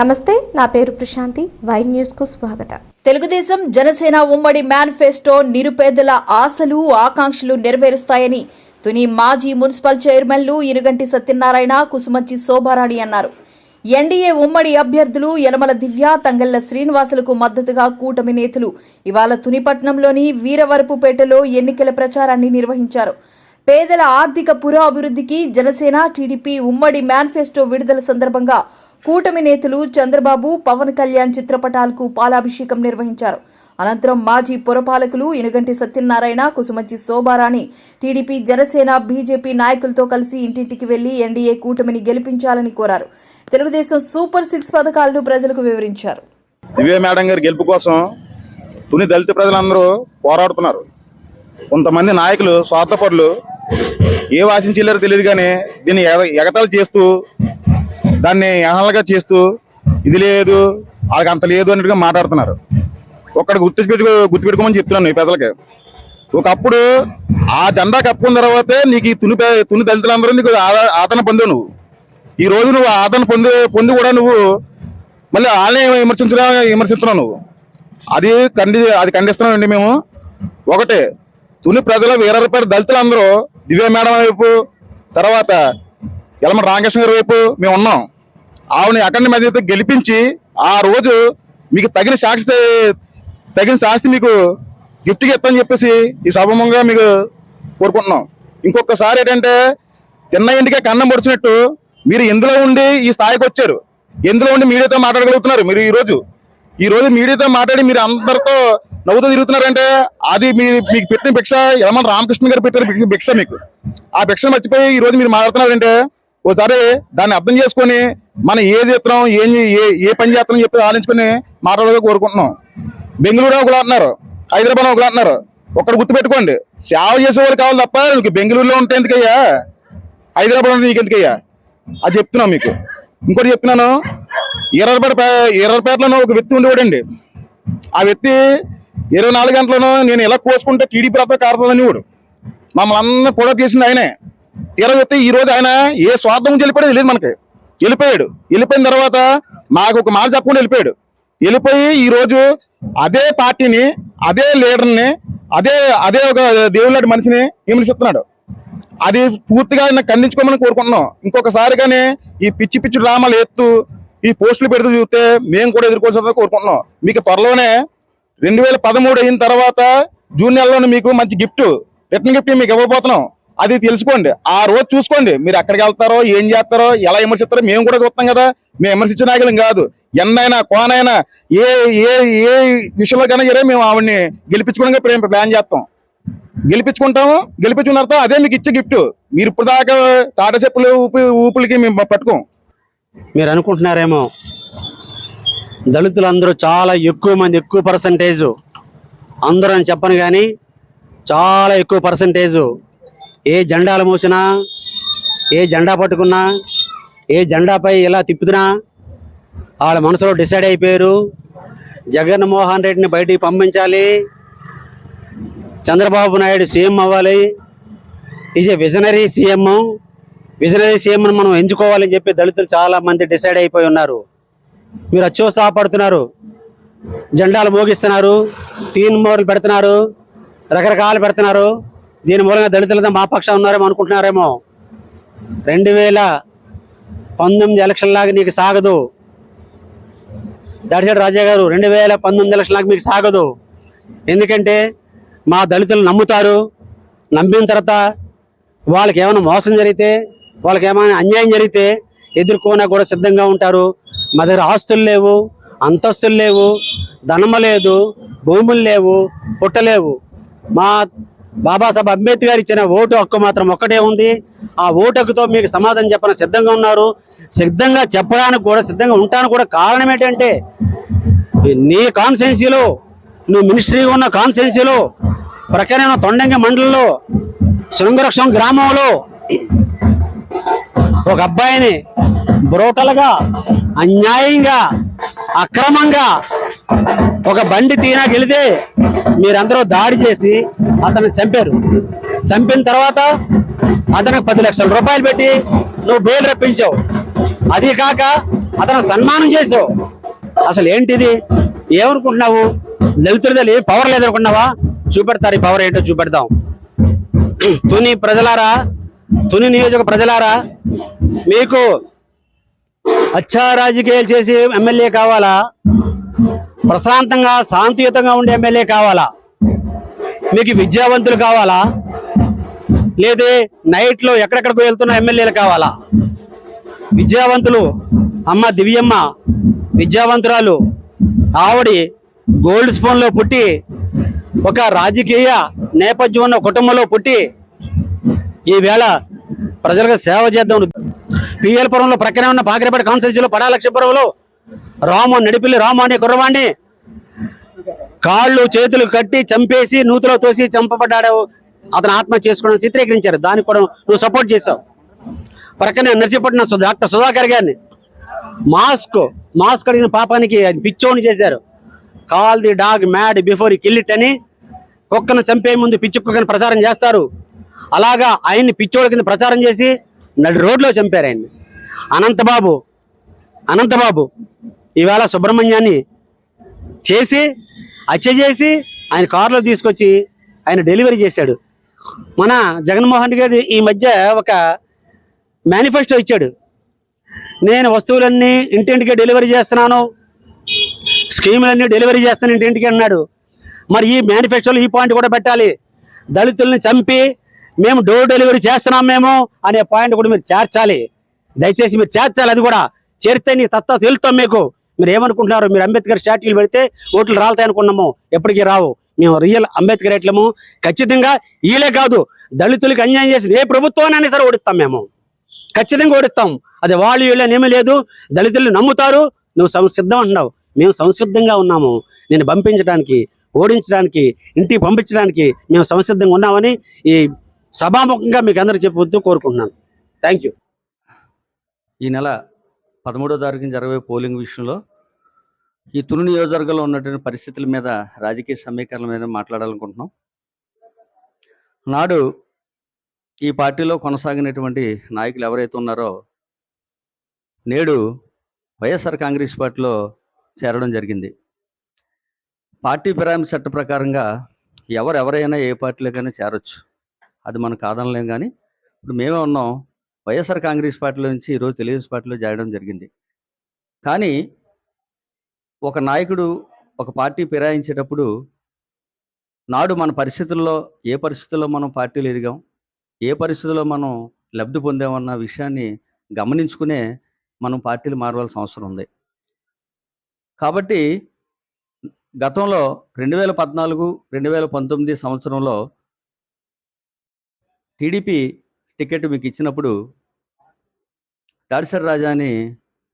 నమస్తే నా పేరు ప్రశాంతి. వై న్యూస్కు స్వాగతం. తెలుగుదేశం జనసేన ఉమ్మడి మేనిఫెస్టో నిరుపేదల ఆశలు ఆకాంక్షలు నెరవేరుస్తాయని తుని మాజీ మున్సిపల్ చైర్మన్లు ఇరుగంటి సత్యనారాయణ కుసుమంచి శోభారాణి అన్నారు. ఎన్డీఏ ఉమ్మడి అభ్యర్థులు యనమల దివ్య తంగళ్ళ శ్రీనివాసులకు మద్దతుగా కూటమి నేతలు ఇవాళ తునిపట్నంలోని వీరవరపుపేటలో ఎన్నికల ప్రచారాన్ని నిర్వహించారు. పేదల ఆర్థిక పురాభివృద్ధికి జనసేన టీడీపీ ఉమ్మడి మేనిఫెస్టో విడుదల సందర్భంగా కూటమి నేతలు చంద్రబాబు పవన్ కళ్యాణ్ చిత్రపటాలకు పాలాభిషేకం నిర్వహించారు. అనంతరం మాజీ పురపాలకులు ఇనుగంటి సత్యనారాయణ కుసుమంచి శోభారాణి టీడీపీ జనసేన బీజేపీ నాయకులతో కలిసి ఇంటింటికి వెళ్ళి ఎన్డీఏ కూటమిని గెలిపించాలని కోరారు. తెలుగుదేశం సూపర్ సిక్స్ పథకాలను ప్రజలకు వివరించారు. దివ్య మేడం గారి గెలుపు కోసం తుని దళిత ప్రజలందరూ పోరాడుతున్నారు. కొంతమంది నాయకులు స్వార్థపరులు ఏ ఆశించలేరో తెలియదు కానీ దీన్ని ఎగతాలు చేస్తూ దాన్ని ఎహనలుగా చేస్తూ ఇది లేదు వాళ్ళకి అంత లేదు అన్నట్టుగా మాట్లాడుతున్నారు. ఒక్కడ గుర్తుపెట్టుకో గుర్తుపెట్టుకోమని చెప్తున్నాను ఈ పెద్దలకి ఒకప్పుడు ఆ జెండా కప్పుకున్న తర్వాతే నీకు ఈ తుని తుని దళితులందరూ నీకు ఆదా- ఆదరణ పొందావు నువ్వు. ఈ రోజు నువ్వు ఆదరణ పొంది పొంది కూడా నువ్వు మళ్ళీ వాళ్ళని విమర్శించడం విమర్శిస్తున్నావు నువ్వు. అది ఖండి అది ఖండిస్తున్నామండి మేము. ఒకటి తుని ప్రజల వీరపేట దళితులందరూ దివ్య మేడం వైపు తర్వాత యలమ రామకృష్ణ గారి వైపు మేము ఉన్నాం. ఆవిడని అఖండ మధ్యతో గెలిపించి ఆ రోజు మీకు తగిన సాక్షి తగిన శాస్తి మీకు గిఫ్ట్గా ఇస్తామని చెప్పేసి ఈ సభమంగా మీకు కోరుకుంటున్నాం. ఇంకొకసారి ఏంటంటే చిన్న ఇంటికే కన్నం పొడిచినట్టు మీరు ఎందులో ఉండి ఈ స్థాయికి వచ్చారు. ఎందులో ఉండి మీడియాతో మాట్లాడగలుగుతున్నారు మీరు ఈరోజు ఈరోజు మీడియాతో మాట్లాడి మీరు అందరితో నవ్వుతూ తిరుగుతున్నారంటే అది మీ మీకు పెట్టిన భిక్ష యలమన్ రామకృష్ణ గారు పెట్టిన భిక్ష మీకు. ఆ భిక్ష మర్చిపోయి ఈ రోజు మీరు మాట్లాడుతున్నారంటే ఒకసారి దాన్ని అర్థం చేసుకొని మనం ఏ చేస్తున్నాం ఏం ఏ ఏ పని చేస్తున్నాం చెప్పి ఆలోచించుకొని మాట్లాడేదో కోరుకుంటున్నాం. బెంగళూరు ఒకరు అంటున్నారు హైదరాబాద్ ఒకరు అంటున్నారు. ఒకటి గుర్తుపెట్టుకోండి సేవ చేసేవాళ్ళు కావాలి తప్ప నీకు బెంగళూరులో ఉంటే ఎందుకయ్యా? హైదరాబాద్ ఉంటే నీకు ఎందుకయ్యా అది చెప్తున్నాం మీకు. ఇంకోటి చెప్తున్నాను ఎర్రపేట ఎర్రపేటలో ఒక వ్యక్తి ఉండేవాడండి. ఆ వ్యక్తి ఇరవై నాలుగు గంటలను నేను ఎలా కోసుకుంటే టీడీపీ రథం కారుతుందని వాడు. మమ్మల్ని అందరినీ కూడా చేసింది ఆయనే. తీరా ఈ రోజు ఆయన ఏ స్వార్థం నుంచి వెళ్ళిపోయాడు తెలియదు మనకి. వెళ్ళిపోయాడు. వెళ్ళిపోయిన తర్వాత మాకు ఒక మాట చెప్పకుండా వెళ్ళిపోయాడు. వెళ్ళిపోయి ఈ రోజు అదే పార్టీని అదే లీడర్ని అదే అదే ఒక దేవుళ్ళ మనిషిని విమర్శిస్తున్నాడు. అది పూర్తిగా ఆయన ఖండించుకోమని కోరుకుంటున్నాం. ఇంకొకసారి కానీ ఈ పిచ్చి పిచ్చి డ్రామాలు ఎత్తు ఈ పోస్టులు పెడుతూ చూస్తే మేము కూడా ఎదుర్కోవాల్సిందని కోరుకుంటున్నాం. మీకు త్వరలోనే రెండు వేల పదమూడు అయిన తర్వాత జూన్ నెలలోనే మీకు మంచి గిఫ్ట్ రిటర్న్ గిఫ్ట్ మీకు ఇవ్వబోతున్నాం. అది తెలుసుకోండి. ఆ రోజు చూసుకోండి. మీరు ఎక్కడికి వెళ్తారో ఏం చేస్తారో ఎలా విమర్శిస్తారో మేము కూడా చూస్తాం కదా. మేము విమర్శించిన నాయకులం కాదు. ఎన్నైనా కోనైనా ఏ ఏ ఏ విషయంలో కన్నా సరే మేము ఆవిడ్ని గెలిపించుకోవడానికి ప్రేమ ప్లాన్ చేస్తాం. గెలిపించుకుంటాము. గెలిపించుకున్న తర్వాత అదే మీకు ఇచ్చే గిఫ్ట్. మీరు ఇప్పుడు దాకా తాటసెప్పులు ఊపి ఊపులకి మేము పట్టుకోం. మీరు అనుకుంటున్నారేమో దళితులందరూ చాలా ఎక్కువ మంది ఎక్కువ పర్సంటేజు అందరూ అని చెప్పను కానీ చాలా ఎక్కువ పర్సంటేజు ఏ జెండాలు మోసినా ఏ జెండా పట్టుకున్నా ఏ జెండాపై ఎలా తిప్పుతున్నా వాళ్ళ మనసులో డిసైడ్ అయిపోయారు. జగన్మోహన్ రెడ్డిని బయటికి పంపించాలి. చంద్రబాబు నాయుడు సీఎం అవ్వాలి. Is a visionary CM. Visionary సీఎంను మనం ఎంచుకోవాలని చెప్పి దళితులు చాలా మంది డిసైడ్ అయిపోయి ఉన్నారు. మీరు అత్యోత్సాహపడుతున్నారు జెండాలు మోగిస్తున్నారు. తీన్ మోర్లు పెడుతున్నారు. రకరకాలు పెడుతున్నారు. దీని మూలంగా దళితులతో మా పక్షం ఉన్నారేమో అనుకుంటున్నారేమో. రెండు వేల పంతొమ్మిది ఎలక్షన్ లాగా నీకు సాగదు. దాడిశెట్టి రాజా గారు రెండు వేల పంతొమ్మిది ఎలక్షన్ లాగా మీకు సాగదు. ఎందుకంటే మా దళితులు నమ్ముతారు. నమ్మిన తర్వాత వాళ్ళకి ఏమైనా మోసం జరిగితే వాళ్ళకి ఏమైనా అన్యాయం జరిగితే ఎదుర్కోనా కూడా సిద్ధంగా ఉంటారు. మా దగ్గర ఆస్తులు లేవు అంతస్తులు లేవు ధనమ లేదు భూములు లేవు పుట్టలేవు మా బాబాసాహెబ్ అంబేద్కర్ ఇచ్చిన ఓటు హక్కు మాత్రం ఒక్కటే ఉంది. ఆ ఓటు హక్కుతో మీకు సమాధానం చెప్పని సిద్ధంగా ఉన్నారు. సిద్ధంగా చెప్పడానికి కూడా సిద్ధంగా ఉంటాను కూడా కారణం ఏంటంటే నీ కాన్స్టెన్సీలో నువ్వు మినిస్ట్రీగా ఉన్న కాన్స్టెన్సీలో ప్రకారం తొండంగి మండలంలో శృంగరక్షం గ్రామంలో ఒక అబ్బాయిని బ్రోటల్గా అన్యాయంగా అక్రమంగా ఒక బండి తీనాకెళితే మీరందరూ దాడి చేసి అతను చంపారు. చంపిన తర్వాత అతనికి పది లక్షల రూపాయలు పెట్టి నువ్వు బెయిల్ రప్పించావు. అది కాక అతను సన్మానం చేసావు అసలు ఏంటిది? ఏమనుకుంటున్నావు? దళితుడిదలి పవర్ లేదనుకున్నావా? చూపెడతారు ఈ పవర్ ఏంటో చూపెడతాం తుని ప్రజలారా తుని నియోజక ప్రజలారా మీకు అచ్చా రాజకీయాలు చేసి ఎమ్మెల్యే కావాలా? ప్రశాంతంగా శాంతియుతంగా ఉండే ఎమ్మెల్యే కావాలా? మీకు విద్యావంతులు కావాలా? లేదే నైట్లో ఎక్కడెక్కడికి వెళ్తున్న ఎమ్మెల్యేలు కావాలా? విద్యావంతులు అమ్మ దివ్యమ్మ విద్యావంతురాలు ఆవిడి గోల్డ్ స్పూన్లో పుట్టి ఒక రాజకీయ నేపథ్యం ఉన్న కుటుంబంలో పుట్టి ఈవేళ ప్రజలకు సేవ చేద్దాం. పిఎల్పురంలో ప్రక్కనే ఉన్న పాకిరపేట కాన్స్టిట్యూన్సీలో పడా లక్ష్మీపురంలో రాము నడిపిల్లి రాము అనే కుర్రవాణ్ణి. కాళ్ళు చేతులు కట్టి చంపేసి నూతిలో తోసి చంపబడ్డాడు. అతను ఆత్మ చేసుకోవడం చిత్రీకరించారు. దానికి కూడా నువ్వు సపోర్ట్ చేసావు ప్రక్కనే నర్సిపట్టిన సు- డాక్టర్ సుధాకర్ గారిని. మాస్క్ మాస్క్ అడిగిన పాపానికి అది పిచ్చోని చేశారు. Call the dog mad before kill it అని కుక్కను చంపే ముందు పిచ్చి కుక్కను ప్రచారం చేస్తారు. అలాగా ఆయన్ని పిచ్చోడి కింద ప్రచారం చేసి నడి రోడ్లో చంపారు ఆయన్ని. అనంతబాబు అనంతబాబు ఇవాళ సుబ్రహ్మణ్యాన్ని చేసి హత్య చేసి ఆయన కారులో తీసుకొచ్చి ఆయన డెలివరీ చేశాడు. మన జగన్మోహన్ రెడ్డి గారు ఈ మధ్య ఒక మేనిఫెస్టో ఇచ్చాడు. నేను వస్తువులన్నీ ఇంటింటికి డెలివరీ చేస్తున్నాను స్కీములన్నీ డెలివరీ చేస్తాను ఇంటింటికి అన్నాడు. మరి ఈ మేనిఫెస్టోలో ఈ పాయింట్ కూడా పెట్టాలి. దళితుల్ని చంపి మేము డోర్ డెలివరీ చేస్తున్నాం మేము అనే పాయింట్ కూడా మీరు చేర్చాలి. దయచేసి మీరు చేర్చాలి. అది కూడా చేరితే నీ తత్వ తెలుస్తాం మీకు. మీరు ఏమనుకుంటున్నారు మీరు అంబేద్కర్ స్టాట్యూలు పెడితే ఓట్లు రాలతాయనుకున్నాము ఎప్పటికీ రావు. మేము రియల్ అంబేద్కర్ ఎట్లము ఖచ్చితంగా ఈలే కాదు దళితులకు అన్యాయం చేసిన ఏ ప్రభుత్వాన్ని సరే ఓడిస్తాం మేము. ఖచ్చితంగా ఓడిస్తాం. అది వాళ్ళు వీళ్ళని ఏమీ లేదు. దళితులు నమ్ముతారు. నువ్వు సంసిద్ధం అంటున్నావు. మేము సంసిద్ధంగా ఉన్నాము. నేను పంపించడానికి ఓడించడానికి ఇంటికి పంపించడానికి మేము సంసిద్ధంగా ఉన్నామని ఈ సభాముఖంగా మీకు అందరూ చెప్పవద్దు కోరుకుంటున్నాను. థ్యాంక్ యూ ఈ నెల పదమూడో తారీఖున జరగబోయే పోలింగ్ విషయంలో ఈ తుని నియోజకవర్గంలో ఉన్నటువంటి పరిస్థితుల మీద రాజకీయ సమీకరణల మీద మాట్లాడాలనుకుంటున్నాం. నాడు ఈ పార్టీలో కొనసాగినటువంటి నాయకులు ఎవరైతే ఉన్నారో నేడు వైఎస్ఆర్ కాంగ్రెస్ పార్టీలో చేరడం జరిగింది. పార్టీ ఫిరాయింపు చట్ట ప్రకారంగా ఎవరెవరైనా ఏ పార్టీలోకైనా చేరొచ్చు. అది మనం కాదనలేం కానీ ఇప్పుడు మేమే ఉన్నాం. వైఎస్ఆర్ కాంగ్రెస్ పార్టీలో నుంచి ఈరోజు తెలుగుదేశం పార్టీలో చేరడం జరిగింది. కానీ ఒక నాయకుడు ఒక పార్టీ ఫిరాయించేటప్పుడు నాడు మన పరిస్థితుల్లో ఏ పరిస్థితుల్లో మనం పార్టీలు ఎదిగాం ఏ పరిస్థితుల్లో మనం లబ్ధి పొందామన్న విషయాన్ని గమనించుకునే మనం పార్టీలు మారవలసిన అవసరం ఉంది. కాబట్టి గతంలో రెండు వేల పద్నాలుగు రెండు వేల పంతొమ్మిది సంవత్సరంలో టీడీపీ టికెట్ మీకు ఇచ్చినప్పుడు దాడిసరి రాజాని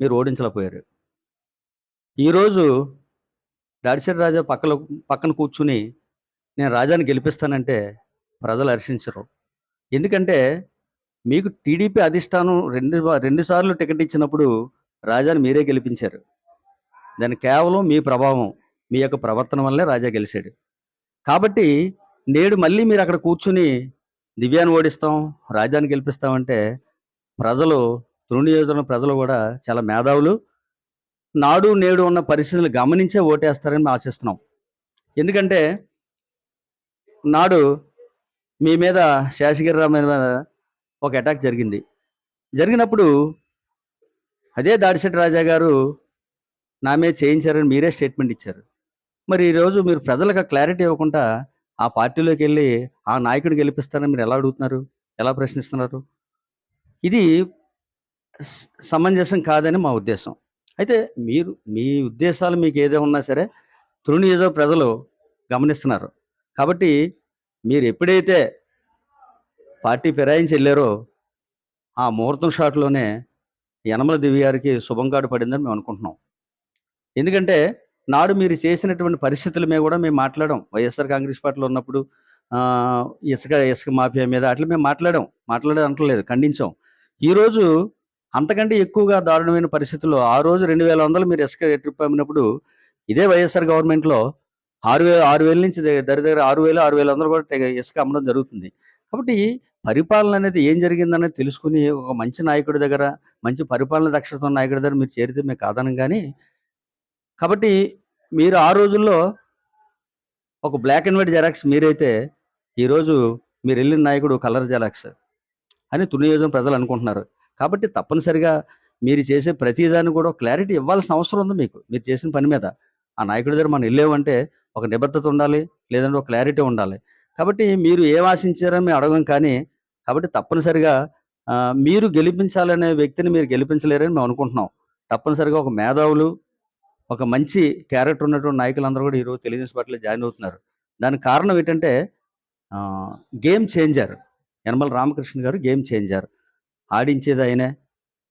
మీరు ఓడించలేకపోయారు. ఈరోజు దాడిసరి రాజా పక్కన పక్కన కూర్చుని నేను రాజాని గెలిపిస్తానంటే ప్రజలు హర్షించరు. ఎందుకంటే మీకు టీడీపీ అధిష్టానం రెండు రెండుసార్లు టికెట్ ఇచ్చినప్పుడు రాజాని మీరే గెలిపించారు. దాని కేవలం మీ ప్రభావం మీ యొక్క ప్రవర్తన వల్లే రాజా గెలిచాడు. కాబట్టి నేడు మళ్ళీ మీరు అక్కడ కూర్చుని దివ్యాన్ని ఓడిస్తాం రాజాని గెలిపిస్తామంటే ప్రజలు తృణ నియోజకవర్గం ప్రజలు కూడా చాలా మేధావులు నాడు నేడు ఉన్న పరిస్థితులు గమనించే ఓటేస్తారని మేము ఆశిస్తున్నాం. ఎందుకంటే నాడు మీ మీద శేషగిరిరావు మీద ఒక అటాక్ జరిగింది. జరిగినప్పుడు అదే దాడిశెట్టి రాజా గారు నా మీద చేయించారని మీరే స్టేట్మెంట్ ఇచ్చారు. మరి ఈరోజు మీరు ప్రజలకు క్లారిటీ ఇవ్వకుండా ఆ పార్టీలోకి వెళ్ళి ఆ నాయకుడు గెలిపిస్తారని మీరు ఎలా అడుగుతున్నారు? ఎలా ప్రశ్నిస్తున్నారు? ఇది సమంజసం కాదని మా ఉద్దేశం. అయితే మీరు మీ ఉద్దేశాలు మీకు ఏదో ఉన్నా సరే తృణి ఏదో ప్రజలు గమనిస్తున్నారు. కాబట్టి మీరు ఎప్పుడైతే పార్టీ ఫిరాయించి వెళ్ళారో ఆ ముహూర్తం షాట్లోనే యనమల దివి గారికి శుభం కాడు పడిందని మేము అనుకుంటున్నాం. ఎందుకంటే నాడు మీరు చేసినటువంటి పరిస్థితుల మీద కూడా మేము మాట్లాడాం. వైఎస్ఆర్ కాంగ్రెస్ పార్టీలో ఉన్నప్పుడు ఇసుక ఇసుక మాఫియా మీద అట్లా మేము మాట్లాడాం. మాట్లాడే అనట్లేదు ఖండించాం. ఈరోజు అంతకంటే ఎక్కువగా దారుణమైన పరిస్థితుల్లో ఆ రోజు రెండు వేల వందలు మీరు ఇసుక ట్రిప్ అమ్మినప్పుడు ఇదే వైఎస్ఆర్ గవర్నమెంట్లో ఆరు వేల ఆరు వేల నుంచి దగ్గర దగ్గర ఆరు వేలు ఆరు వేల వందలు కూడా ఇసుక అమ్మడం జరుగుతుంది. కాబట్టి పరిపాలన అనేది ఏం జరిగిందనేది తెలుసుకుని ఒక మంచి నాయకుడి దగ్గర మంచి పరిపాలన దక్షత ఉన్న నాయకుడి దగ్గర మీరు చేరితే మీకు కాదనం కానీ కాబట్టి మీరు ఆ రోజుల్లో ఒక బ్లాక్ అండ్ వైట్ జెరాక్స్ మీరైతే ఈరోజు మీరు వెళ్ళిన నాయకుడు కలర్ జెరాక్స్ అని తునియోజం ప్రజలు అనుకుంటున్నారు. కాబట్టి తప్పనిసరిగా మీరు చేసే ప్రతిదాన్ని కూడా క్లారిటీ ఇవ్వాల్సిన అవసరం ఉంది మీకు. మీరు చేసిన పని మీద. ఆ నాయకుడి దగ్గర మనం వెళ్ళామంటే ఒక నిబద్ధత ఉండాలి లేదంటే ఒక క్లారిటీ ఉండాలి. కాబట్టి మీరు ఏం ఆశించారని మేము అడగం కానీ కాబట్టి తప్పనిసరిగా మీరు గెలిపించాలనే వ్యక్తిని మీరు గెలిపించలేరని మేము అనుకుంటున్నాం. తప్పనిసరిగా ఒక మేధావులు ఒక మంచి క్యారెక్టర్ ఉన్నటువంటి నాయకులందరూ కూడా ఈరోజు తెలుగుదేశం పార్టీలో జాయిన్ అవుతున్నారు. దానికి కారణం ఏంటంటే గేమ్ చేంజర్ యనమల రామకృష్ణ గారు గేమ్ చేంజర్ ఆడించేది ఆయనే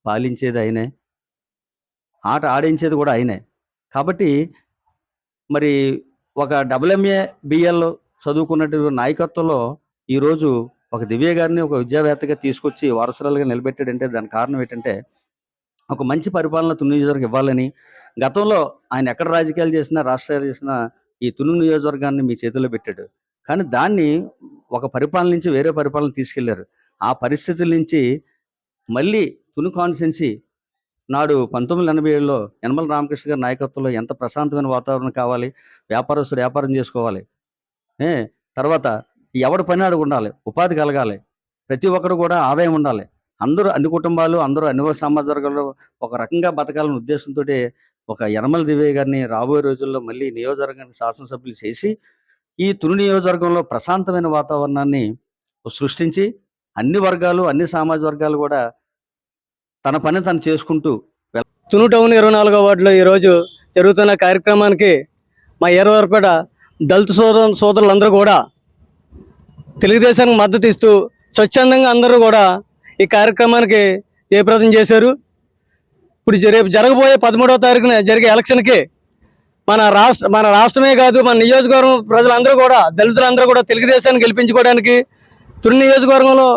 పాలించేది ఆయనే ఆట ఆడించేది కూడా ఆయనే. కాబట్టి మరి ఒక డబ్ల్యూఎంఏ బిఎల్ చదువుకున్నటువంటి నాయకత్వంలో ఈరోజు ఒక దివ్య గారిని ఒక విద్యావేత్తగా తీసుకొచ్చి వారసురాలుగా నిలబెట్టాడంటే దాని కారణం ఏంటంటే ఒక మంచి పరిపాలన తుని నియోజకవర్గం ఇవ్వాలని గతంలో ఆయన ఎక్కడ రాజకీయాలు చేసినా రాష్ట్రాలు చేసినా ఈ తుని నియోజకవర్గాన్ని మీ చేతిలో పెట్టాడు. కానీ దాన్ని ఒక పరిపాలన నుంచి వేరే పరిపాలన తీసుకెళ్ళారు. ఆ పరిస్థితుల నుంచి మళ్ళీ తుని కాన్సెన్సీ నాడు పంతొమ్మిది ఎనభై ఏడులో యనమల రామకృష్ణ గారి నాయకత్వంలో ఎంత ప్రశాంతమైన వాతావరణం కావాలి? వ్యాపారస్తుడు వ్యాపారం చేసుకోవాలి. ఏ? తర్వాత ఎవడి పని అడుగు ఉండాలి? ఉపాధి కలగాలి. ప్రతి ఒక్కరు కూడా ఆదాయం ఉండాలి. అందరూ అన్ని కుటుంబాలు అందరూ అన్ని సమాజ ఒక రకంగా బతకాలనే ఉద్దేశంతో ఒక యనమల దివ్య గారిని రాబోయే రోజుల్లో మళ్ళీ నియోజకవర్గానికి శాసనసభ్యులు చేసి ఈ తుని నియోజకవర్గంలో ప్రశాంతమైన వాతావరణాన్ని సృష్టించి అన్ని వర్గాలు అన్ని సమాజ వర్గాలు కూడా తన పని తను చేసుకుంటూ తును టౌన్ ఇరవై నాలుగో వార్డులో ఈరోజు జరుగుతున్న కార్యక్రమానికి మా ఏరవరపేట దళిత సోదరు సోదరులందరూ కూడా తెలుగుదేశానికి మద్దతు ఇస్తూ స్వచ్ఛందంగా అందరూ కూడా ఈ కార్యక్రమానికి జయప్రదం చేశారు. ఇప్పుడు రేపు జరగబోయే పదమూడవ తారీఖున జరిగే ఎలక్షన్కి మన రాష్ట్ర మన రాష్ట్రమే కాదు మన నియోజకవర్గం ప్రజలందరూ కూడా దళితులందరూ కూడా తెలుగుదేశాన్ని గెలిపించుకోవడానికి తుని నియోజకవర్గంలో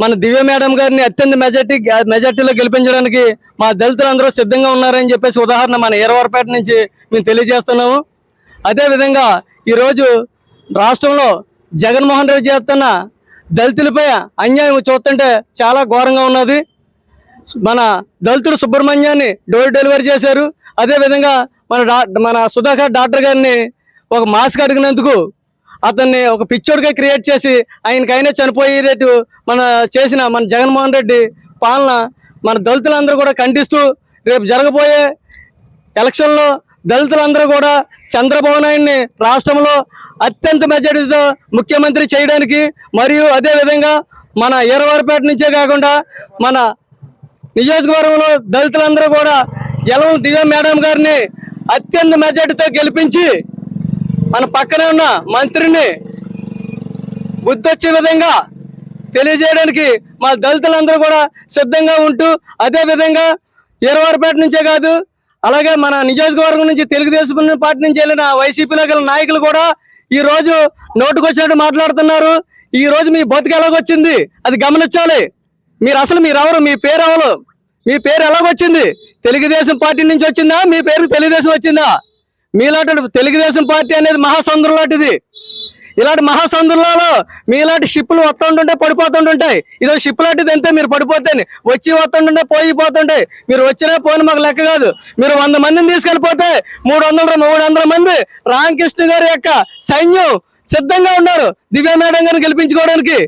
మన దివ్య మేడం గారిని అత్యంత మెజార్టీ మెజార్టీలో గెలిపించడానికి మా దళితులందరూ సిద్ధంగా ఉన్నారని చెప్పేసి ఉదాహరణ మన ఎరవరపేట నుంచి మేము తెలియజేస్తున్నాము. అదేవిధంగా ఈరోజు రాష్ట్రంలో జగన్మోహన్ రెడ్డి చేస్తున్న దళితులపై అన్యాయం చూస్తుంటే చాలా ఘోరంగా ఉన్నది. మన దళితుడు సుబ్రహ్మణ్యాన్ని డోర్ డెలివరీ చేశారు. అదేవిధంగా మన మన సుధాకర్ డాక్టర్ గారిని ఒక మాస్క్ అడిగినందుకు అతన్ని ఒక పిచ్చోడిగా క్రియేట్ చేసి ఆయనకైనా చనిపోయేటట్టు మన చేసిన మన జగన్మోహన్ రెడ్డి పాలన మన దళితులందరూ కూడా ఖండిస్తూ రేపు జరగబోయే ఎలక్షన్లో దళితులందరూ కూడా చంద్రబాబు నాయుడిని రాష్ట్రంలో అత్యంత మెజారిటీతో ముఖ్యమంత్రి చేయడానికి మరియు అదేవిధంగా మన ఈరవారపేట నుంచే కాకుండా మన నియోజకవర్గంలో దళితులందరూ కూడా ఎలవ దివ్య మేడం గారిని అత్యంత మెజారిటీతో గెలిపించి మన పక్కనే ఉన్న మంత్రిని బుద్ధొచ్చే విధంగా తెలియజేయడానికి మా దళితులందరూ కూడా సిద్ధంగా ఉంటూ అదే విధంగా ఈరవారిపేట నుంచే కాదు అలాగే మన నియోజకవర్గం నుంచి తెలుగుదేశం పార్టీ నుంచి వెళ్ళిన వైసీపీలో గల నాయకులు కూడా ఈ రోజు నోటుకొచ్చినట్టు మాట్లాడుతున్నారు. ఈ రోజు మీ బతుకు ఎలాగొచ్చింది? అది గమనించాలి. మీరు అసలు మీరు మీ పేరు ఎవరు మీ పేరు ఎలాగొచ్చింది? తెలుగుదేశం పార్టీ నుంచి వచ్చిందా? మీ పేరు తెలుగుదేశం వచ్చిందా? మీలాంటి తెలుగుదేశం పార్టీ అనేది మహాసంద్రం లాంటిది. ఇలాంటి మహాసంద్రంలో మీలాంటి షిప్పులు వస్తుంటుంటే పడిపోతుంటుంటాయి. ఇదో షిప్ లాంటిది అంతే మీరు పడిపోతేనే. వచ్చి వస్తుంటుంటే పోయి పోతుంటాయి. మీరు వచ్చినా పోని మాకు లెక్క కాదు. మీరు వంద మందిని తీసుకెళ్ళిపోతే మూడు వందల మూడు వందల మంది రామకృష్ణ గారి యొక్క సైన్యం సిద్ధంగా ఉన్నారు. దివ్య మేడం గారిని గెలిపించుకోవడానికి.